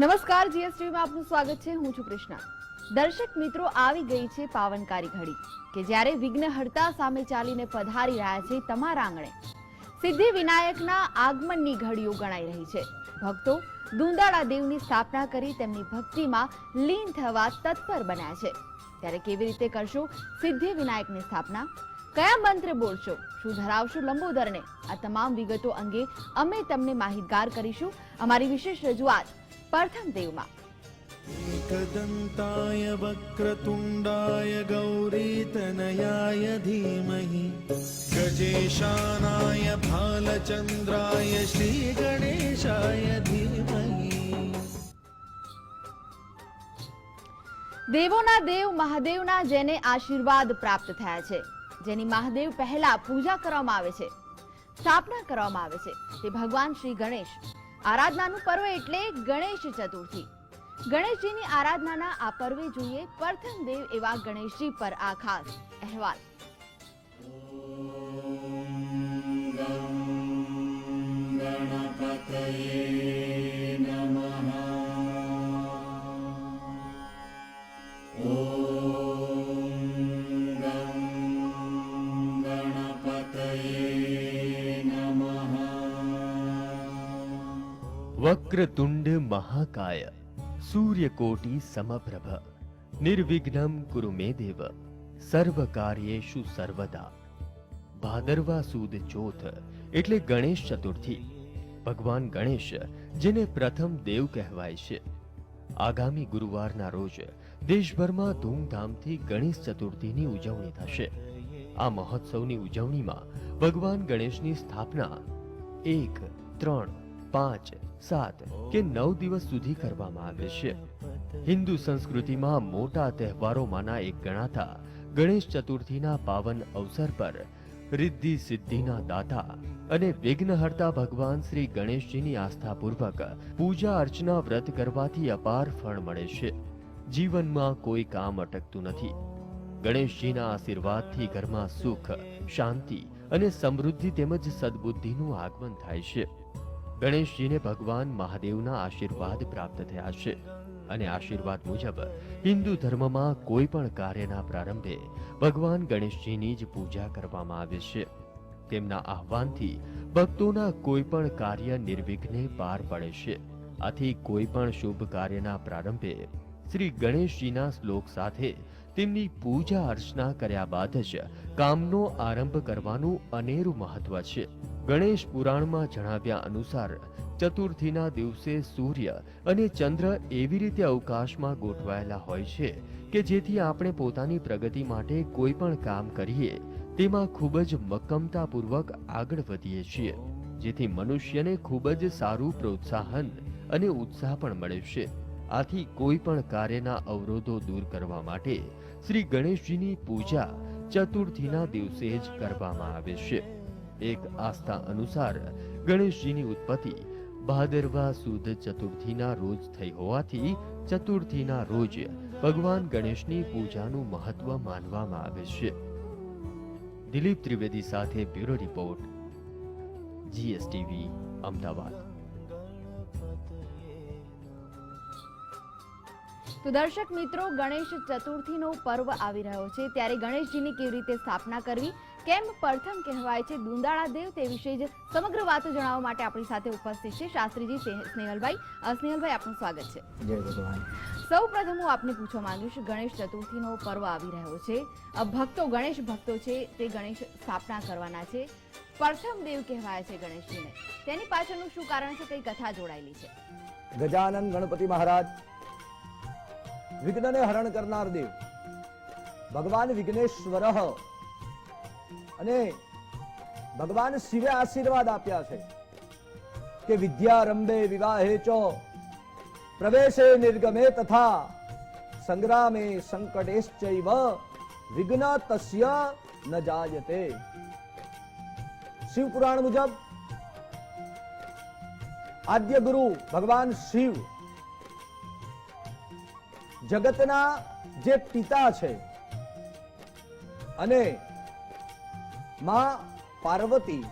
નમસ્કાર, જીએસટીવીમાં આપનું સ્વાગત છે. હું છું કૃષ્ણા દર્શક મિત્રો, આવી ગઈ છે પાવનકારી ઘડી કે જ્યારે વિઘ્નહર્તા સામે ચાલીને પધારી રહ્યા છે તમારા આંગણે. સિદ્ધિ વિનાયકના આગમનની ઘડીઓ ગણાઈ રહી છે. ભક્તો દુંદાળા દેવની સ્થાપના કરી તેમની ભક્તિમાં લીન થવા તત્પર બન્યા છે. ત્યારે કેવી રીતે કરશો? સિદ્ધિ વિનાયકની સ્થાપના? કયા મંત્ર બોલશો શું ધરાવશો લંબોદરને આ તમામ વિગતો અંગે અમે તમને માહિતગાર કરીશું અમારી વિશેષ રજૂઆત પ્રથમ દેવમાં एकदन्ताय वक्रतुण्डाय गौरीतनयाय धीमहि गजेशानाय भालचन्द्राय श्रीगणेशाय धीमहि દેવોના દેવ મહાદેવના જેને આશીર્વાદ પ્રાપ્ત થયા છે જેની મહાદેવ પહેલા પૂજા કરવામાં આવે છે, સ્થાપના કરવામાં આવે છે. તે ભગવાન શ્રી ગણેશ. આરાધનાનું પર્વ એટલે ગણેશ ચતુર્થી. ગણેશજીની આરાધનાના આ પર્વે જોઈએ પ્રથમ દેવ એવા ગણેશજી પર આ ખાસ અહેવાલ. વક્રતુંડ મહાકાય સૂર્યકોટી સમપ્રભ નિર્વિઘ્નમ કુરુ મે દેવ સર્વ સર્વદા ભાદરવા સુદ ચોથ એટલે ગણેશ ચતુર્થી ભગવાન ગણેશ જેને પ્રથમ દેવ કહેવાય છે આગામી ગુરુવારના રોજ દેશભરમાં ધૂમધામથી ગણેશ ચતુર્થીની ઉજવણી થશે। આ મહોત્સવની ઉજવણીમાં ભગવાન ગણેશની સ્થાપના એક, ત્રણ પાંચ, સાત કે નવ દિવસ સુધી કરવામાં આવે છે. હિન્દુ સંસ્કૃતિમાં મોટા તહેવારોમાંના એક ગણાતા ગણેશ ચતુર્થીના પાવન અવસર પર રિદ્ધિ સિદ્ધિના દાતા અને વિઘ્નહર્તા ભગવાન શ્રી ગણેશજીની આસ્થાપૂર્વક પૂજા અર્ચના વ્રત કરવાથી અપાર ફળ મળે છે. જીવનમાં કોઈ કામ અટકતું નથી. ગણેશજીના આશીર્વાદથી ઘરમાં સુખ, શાંતિ અને સમૃદ્ધિ તેમજ સદબુદ્ધિનું આગમન થાય છે. ગણેશજીને ભગવાન મહાદેવના આશીર્વાદ પ્રાપ્ત થયા છે. અને આશીર્વાદ મુજબ હિન્દુ ધર્મમાં કોઈ પણ કાર્યના પ્રારંભે ભગવાન ગણેશજીની જ પૂજા કરવામાં આવે છે. તેમના આહવાનથી ભક્તોના કોઈ પણ કાર્ય નિર્વિઘ્ને પાર પડે છે. આથી કોઈ પણ શુભ કાર્યના પ્રારંભે શ્રી ગણેશજીના શ્લોક સાથે તેમની પૂજા અર્ચના કર્યા બાદ જ કામનો આરંભ કરવાનું અનેરું મહત્વ છે. ગણેશ પુરાણમાં જણાવ્યા અનુસાર, ચતુર્થીના દિવસે સૂર્ય અને ચંદ્ર એવી રીતે અવકાશમાં ગોઠવાયેલા હોય છે કે જેથી આપણે પોતાની પ્રગતિ માટે કોઈ પણ કામ કરીએ, તેમાં ખૂબ જ મક્કમતાપૂર્વક આગળ વધીએ છીએ, જેથી મનુષ્યને ખૂબ જ સારું પ્રોત્સાહન અને ઉત્સાહ પણ મળે છે. આથી કોઈ પણ કાર્યના અવરોધો દૂર કરવા માટે શ્રી ગણેશજીની પૂજા ચતુર્થીના દિવસે જ કરવામાં આવે છે. એક આસ્થા અનુસાર ગણેશજીની ઉત્પત્તિ ભાદરવા સુદ ચતુર્થીના રોજ થઈ હોવાથી ચતુર્થીના રોજ ભગવાન ગણેશની પૂજાનું મહત્વ માનવામાં આવે છે. દિલીપ ત્રિવેદી સાથે બ્યુરો રિપોર્ટ, જીએસટીવી, અમદાવાદ. તો દર્શક મિત્રો, ગણેશ ચતુર્થીનો પર્વ આવી રહ્યો છે. ત્યારે ગણેશજીની કેવી રીતે સ્થાપના કરવી? કેમ પ્રથમ કહેવાય છે દુંદાળા દેવ તે વિશે જ સમગ્ર વાતો જણાવવા માટે આપણી સાથે ઉપસ્થિત છે શાસ્ત્રીજી સ્નેહલભાઈ. સ્નેહલભાઈ આપનું સ્વાગત છે. જય ભગવાન. સૌ પ્રથમ હું આપને પૂછવા માંગુ છું ગણેશ ચતુર્થીનો પર્વ આવી રહ્યો છે. ભક્તો ગણેશ ભક્તો છે તે ગણેશ સ્થાપના કરવાના છે. પ્રથમ દેવ કહેવાય છે ગણેશજીને. તેની પાછળનું શું કારણ છે કઈ કથા જોડાયેલી છે. ગજાનન ગણપતિ મહારાજ વિઘ્નને હરણ કરનાર દેવ. ભગવાન વિઘ્નેશ્વર અને ભગવાન શિવે આશીર્વાદ આપ્યા છે કે વિદ્યારંભે વિવાહે ચ, પ્રવેશે નિર્ગમે તથા સંગ્રામે સંકટેશ્ચૈવ, વિઘ્ન તસ્ય ન જાયતે. શિવ પુરાણ મુજબ આદ્ય ગુરુ ભગવાન શિવ જગતના જે પિતા છે અને માં પાર્વતી,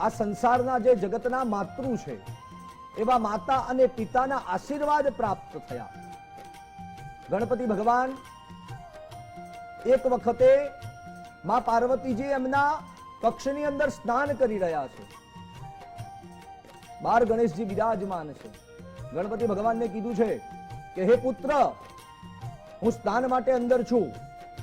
આ સંસારના જે જગતના માતૃ છે, એવા માતા અને પિતાના આશીર્વાદ પ્રાપ્ત થયા. ગણપતિ ભગવાન, એક વખતે માં પાર્વતીજી એમના કક્ષની અંદર સ્નાન કરી રહ્યા છે. બાર ગણેશજી બિરાજમાન છે. ગણપતિ ભગવાનને કીધું છે કે, હે પુત્ર, હું સ્નાન માટે અંદર છું.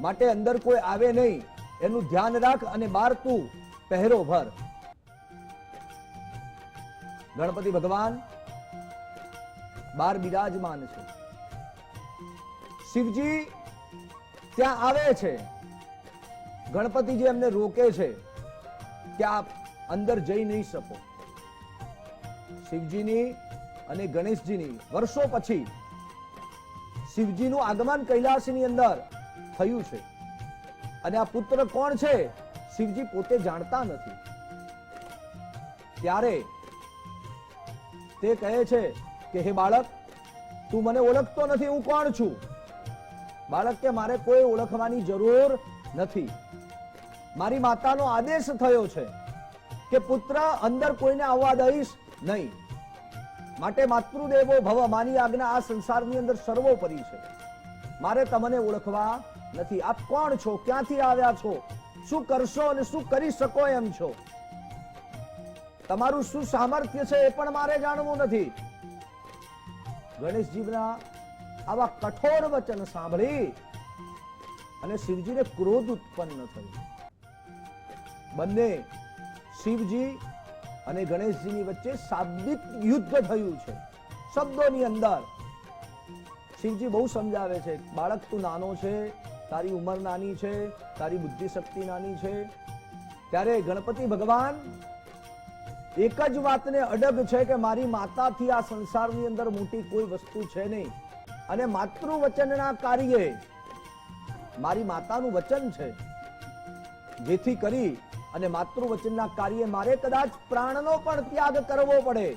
માટે અંદર કોઈ આવે નહીં. એનું ધ્યાન રાખ અને બાર તું પહેરો ભર. ગણપતિ ભગવાન બાર બિરાજમાન છે. શિવજી ત્યાં આવે છે. ગણપતિજી એમને રોકે છે કે આપ અંદર જઈ નહીં શકો. શિવજીની અને ગણેશજીની વર્ષો પછી શિવજીનું આગમન કૈલાસની અંદર થયું છે. અને આ પુત્ર કોણ છે? શિવજી પોતે જાણતા નથી. ત્યારે તે કહે છે કે, હે બાળક, તું મને ઓળખતો નથી, હું કોણ છું? બાળક કે મારે કોઈ ઓળખવાની જરૂર નથી. મારી માતાનો આદેશ થયો છે કે, પુત્ર, અંદર કોઈને આવવા દઈશ નહીં. માટે માતૃદેવો ભવ માની આજ્ઞા આ સંસારની અંદર સર્વોપરી છે. મારે તમને ઓળખવા નથી. આપ કોણ છો? ક્યાંથી આવ્યા છો? શું કરશો અને શું કરી શકો એમ છો? તમારું શું સામર્થ્ય છે એ પણ મારે જાણવું નથી. ગણેશજીના આવા કઠોર વચન સાંભળી અને શિવજીને ક્રોધ ઉત્પન્ન થયો. બંને શિવજી અને ગણેશજીની વચ્ચે શાબ્દિક યુદ્ધ થયું છે. શબ્દોની અંદર શિવજી બહુ સમજાવે છે. બાળક તું નાનો છે તારી ઉંમર નાની છે, તારી બુદ્ધિ શક્તિ નાની છે. ત્યારે ગણપતિ ભગવાન એક જ વાતને અડગ છે કે મારી માતાથી આ સંસારની અંદર મોટી કોઈ વસ્તુ છે નહીં. અને માતૃવચનના કાર્યે મારી માતાનું વચન છે. જેથી કરી અને માતૃવચનના કાર્ય મારે કદાચ પ્રાણનો પણ ત્યાગ કરવો પડે.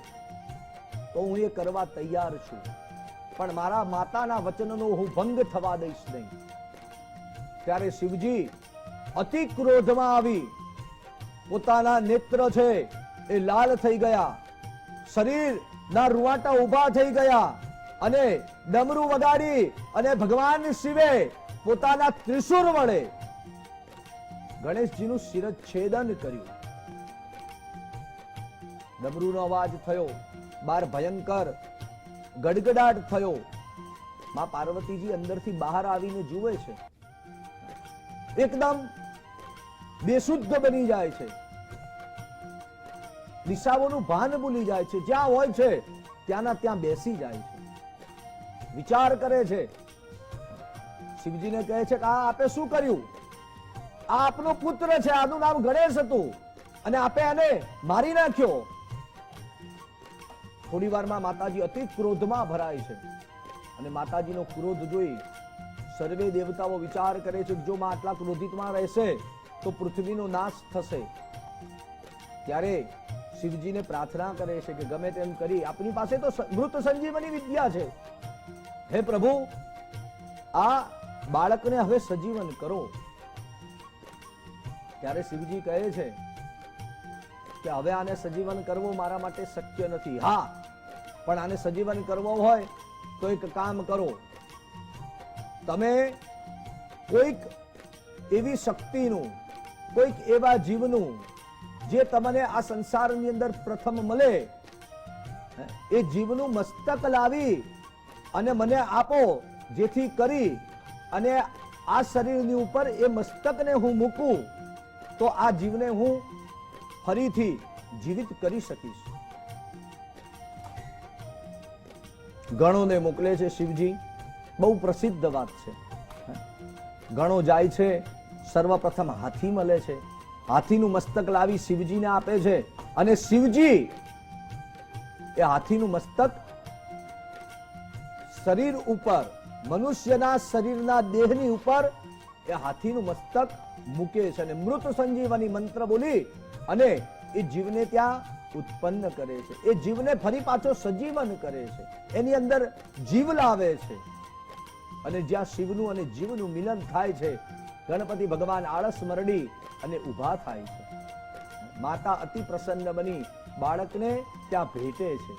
તો હું એ કરવા તૈયાર છું. પણ મારા માતાના વચનનો હું ભંગ થવા દઈશ નહીં. ત્યારે શિવજી અતિ ક્રોધમાં આવી. પોતાના નેત્ર છે એ લાલ થઈ ગયા. શરીર ના રૂવાટા ઊભા થઈ ગયા અને ડમરું વગાડી અને ભગવાન શિવે પોતાના ત્રિશુર વડે ગણેશજીનું શિરચ્છેદન કર્યું. ડમરૂનો અવાજ થયો, બાર ભયંકર ગડગડાટ થયો. માં પાર્વતીજી અંદરથી બહાર આવીને જુએ છે. એકદમ બેશુદ્ધ બની જાય છે. દિશાઓનું ભાન ભૂલી જાય છે. જ્યાં હોય છે, ત્યાંના ત્યાં બેસી જાય છે. વિચાર કરે છે. શિવજીને કહે છે કે, આ આપે શું કર્યું? આ આપનો પુત્ર છે, આનું નામ ગણેશ હતું. અને આપે આને મારી નાખ્યો. થોડી વારમાં માતાજી અતિ ક્રોધમાં ભરાય છે. અને માતાજીનો ક્રોધ જોઈ સર્વે દેવતાઓ વિચાર કરે છે જો માં આટલા ક્રોધિતમાં રહેશે, તો પૃથ્વીનો નાશ થશે. ત્યારે શિવજીને પ્રાર્થના કરે છે કે ગમે તેમ કરી. આપની પાસે તો મૃત સંજીવની વિદ્યા છે. હે પ્રભુ, આ બાળકને હવે સજીવન કરો. ત્યારે શિવજી કહે છે કે હવે આને સજીવન કરવો મારા માટે શક્ય નથી. હા, પણ આને સજીવન કરવો હોય તો એક કામ કરો. તમે કોઈક એવી શક્તિનું, કોઈક એવા જીવનું, જે તમને આ સંસારની અંદર પ્રથમ મળે, એ જીવનું મસ્તક લાવી અને મને આપો, જેથી કરી અને આ શરીરની ઉપર એ મસ્તકને હું મૂકું, તો આ જીવને હું ફરીથી જીવિત કરી શકીશ. ગણોને મોકલે છે શિવજી. બહુ પ્રસિદ્ધ વાત છે. ગણો જાય છે, સર્વપ્રથમ હાથી મળે છે. હાથીનું મસ્તક લાવી શિવજીને આપે છે અને શિવજી એ હાથીનું મસ્તક શરીર ઉપર, મનુષ્યના શરીરના દેહની ઉપર એ હાથીનું મસ્તક મૂકે છે અને મૃત સંજીવની મંત્ર બોલી અને એ જીવને ત્યાં ઉત્પન્ન કરે છે. એ જીવને ફરી પાછો સજીવન કરે છે. એની અંદર જીવ લાવે છે. અને જ્યાં શિવનું અને જીવનું મિલન થાય છે, ગણપતિ ભગવાન આળસ મરડી અને ઊભા થાય છે. માતા અતિ પ્રસન્ન બની, બાળકને ત્યાં ભેટે છે.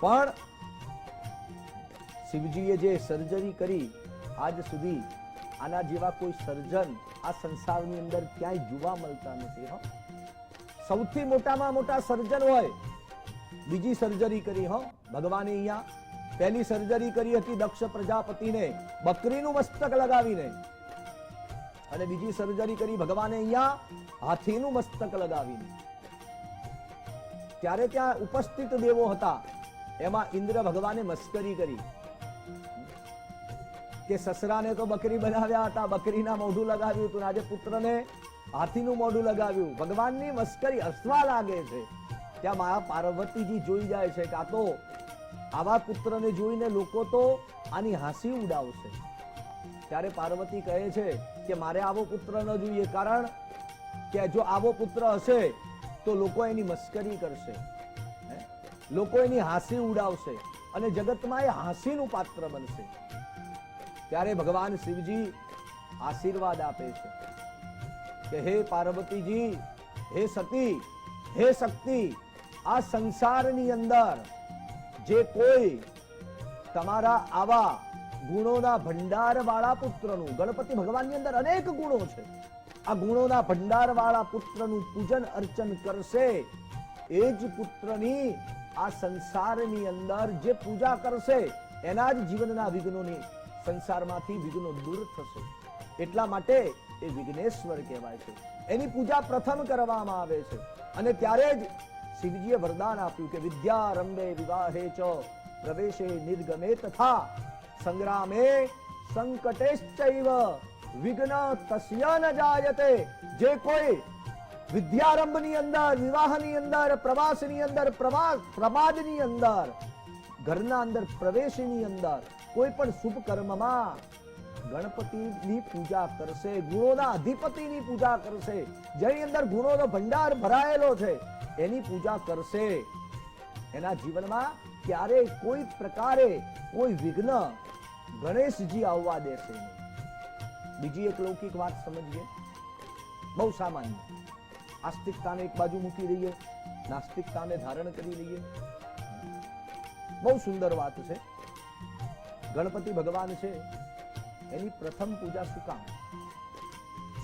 પણ શિવજીએ જે સર્જરી કરી, આજ સુધી આના જેવા કોઈ સર્જન આ સંસારની અંદર ક્યાંય જોવા મળતા નથી, હો. સૌથી મોટામાં મોટા સર્જન હોય, બીજી સર્જરી કરી, હો. ભગવાને અહીંયા પહેલી સર્જરી કરી હતી દક્ષ પ્રજાપતિને, બકરીનું મસ્તક લગાવીને. અને બીજી સર્જરી કરી ભગવાને અહીંયા હાથીનું મસ્તક લગાવીને. ત્યારે ત્યાં ઉપસ્થિત દેવો હતા. એમાં ઇન્દ્ર ભગવાને મસ્કરી કરી. કે સસરાને તો બકરી બનાવ્યા હતા, બકરીના મોઢું લગાવ્યું હતું આજે પુત્રને હાથીનું મોઢું લગાવ્યું. ભગવાનની મસ્કરી હસવા લાગે છે. ત્યાં મારા પાર્વતીજી જોઈ જાય છે કે તો આવા પુત્રને જોઈને લોકો તો આની હાંસી ઉડાવશે. ત્યારે પાર્વતી કહે છે કે મારે આવો પુત્ર ન જોઈએ કારણ કે જો આવો પુત્ર હશે તો લોકો એની મસ્કરી કરશે? લોકો એની હાંસી ઉડાવશે અને જગતમાં એ હાંસીનું પાત્ર બનશે. ત્યારે ભગવાન શિવજી આશીર્વાદ આપે છે કે હે પાર્વતીજી, હે સતી, હે શક્તિ, આ સંસારની અંદર જે કોઈ તમારા આવા ગુણોના ભંડાર વાળા પુત્રનું, ગણપતિ ભગવાનની અંદર અનેક ગુણો છે. આ ગુણોના ભંડાર વાળા પુત્રનું પૂજન, અર્ચન કરશે એ જ પુત્રની આ સંસારની અંદર જે પૂજા કરશે, એના જ જીવનના વિઘ્નોની સંસારમાંથી વિઘ્નો દૂર થશે. એટલા માટે એ વિઘ્નેશ્વર કહેવાય છે. એની પૂજા પ્રથમ કરવામાં આવે છે. અને ત્યારે જ શિવજીએ વરદાન આપ્યું કે વિદ્યારંભે વિવાહે ચ, પ્રવેશે નિર્ગમે તથા સંગ્રામે સંકટેશ્ચૈવ, વિઘ્ન તસ્ય ન જાયતે. જે કોઈ વિદ્યારંભની અંદર, વિવાહની અંદર, પ્રવાસની અંદર, પ્રવાસ, પ્રમાદની અંદર, ઘરના અંદર પ્રવેશની અંદર કોઈ પણ શુભ કર્મમાં ગણપતિની પૂજા કરશે, ગુણોના અધિપતિની પૂજા કરશે. જેની અંદર ગુણોનો ભંડાર ભરાયેલો છે, એની પૂજા કરશે. એના જીવનમાં ક્યારેય કોઈ પ્રકારે કોઈ વિઘ્ન ગણેશજી આવવા દેશે બીજી એક લૌકિક વાત સમજીએ. બહુ સામાન્ય. આસ્તિકતાને એક બાજુ મૂકી દઈએ. નાસ્તિકતાને ધારણ કરી લઈએ. બહુ સુંદર વાત છે. ગણપતિ ભગવાન છે. એની પ્રથમ પૂજા શું કામ?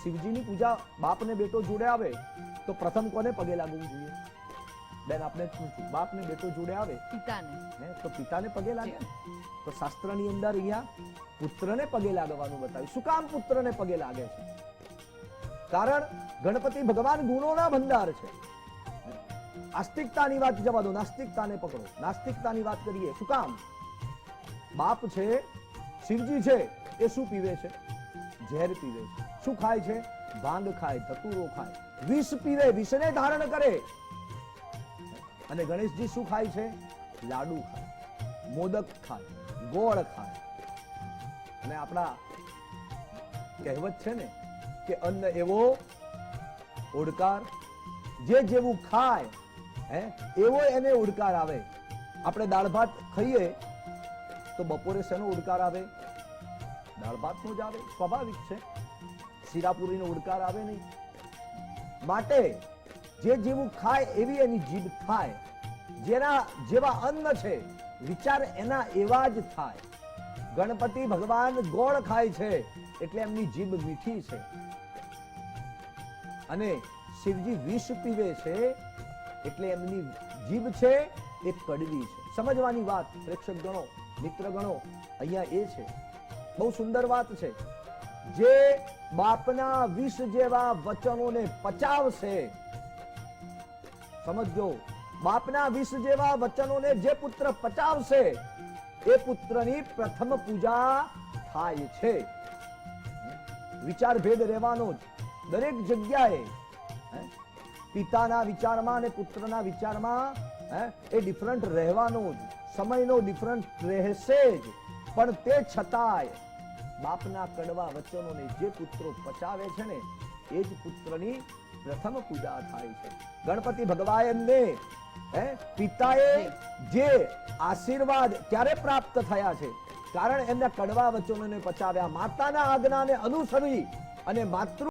શિવજીની પૂજા બાપ ને બેટો જોડે આવે તો પ્રથમ કોને પગે લાગવું જોઈએ? બેન આપણે પૂછ્યું બાપ ને બેટો જોડે આવે પિતાને. હે, તો પિતાને પગે લાગે? તો શાસ્ત્રની અંદર અહીંયા પુત્રને પગે લાગવાનું બતાવ્યું. શું કામ પુત્રને પગે લાગે છે? કારણ ગણપતિ ભગવાન ગુણોના ભંડાર છે. આસ્તિકતાની વાત જવા દો નાસ્તિકતાને પકડો. નાસ્તિકતાની વાત કરીએ શું કામ? બાપ છે શિવજી છે. એ શું પીવે છે? ઝેર પીવે છે. શું ખાય છે? ભાંગ ખાય ધતુરો ખાય. વિષ પીવે, વિષને ધારણ કરે. અને ગણેશજી શું ખાય છે? લાડુ ખાય, મોદક ખાય, ગોળ ખાય. અને આપણા કહેવત છે ને કે અન્ન એવો ઓડકાર જે જેવું ખાય, હે, એવો એને ઉડકાર આવે. આપણે દાળ ભાત ખાઈએ તો બપોરે શેનો ઉડકાર આવે? દાળ ભાતનો જ આવે, સ્વાભાવિક છે. શીરાપુરીનો ઉડકાર આવે નહીં. માટે જે જેવું ખાય એવી એની જીભ થાય. જેના જેવા અન્ન છે, વિચાર એના એવા જ થાય. ગણપતિ ભગવાન ગોળ ખાય છે, એટલે એમની જીભ મીઠી છે. અને શિવજી વિષ પીવે છે, એટલે એમની જીભ છે એ કડવી છે. સમજવાની વાત પ્રેક્ષક ગણો, મિત્ર ગણો, અહીંયા એ છે. બહુ સુંદર વાત છે. જે બાપના વિષ જેવા વચનોને પચાવશે સમજો બાપના વિષ જેવા વચનોને જે પુત્ર પચાવશે, એ પુત્રની પ્રથમ પૂજા થાય છે. વિચાર ભેદ રહેવાનો જ. દરેક જગ્યાએ પિતાના વિચારમાં અને પુત્રના વિચારમાં એ ડિફરન્ટ રહેવાનો જ. સમયનો ડિફરન્ટ રહેશે જ. પણ તે છતાંય બાપના કડવા વચનોને જે પુત્રો પચાવે છે ને એ જ પુત્રની પ્રથમ પૂજા થાય છે. ગણપતિ ભગવાનને હે, પિતાએ જે. આશીર્વાદ ક્યારે પ્રાપ્ત થયા છે. કારણ એમના કડવા વચનોને પચાવ્યા માતાના આજ્ઞાને અનુસરી અને માતૃ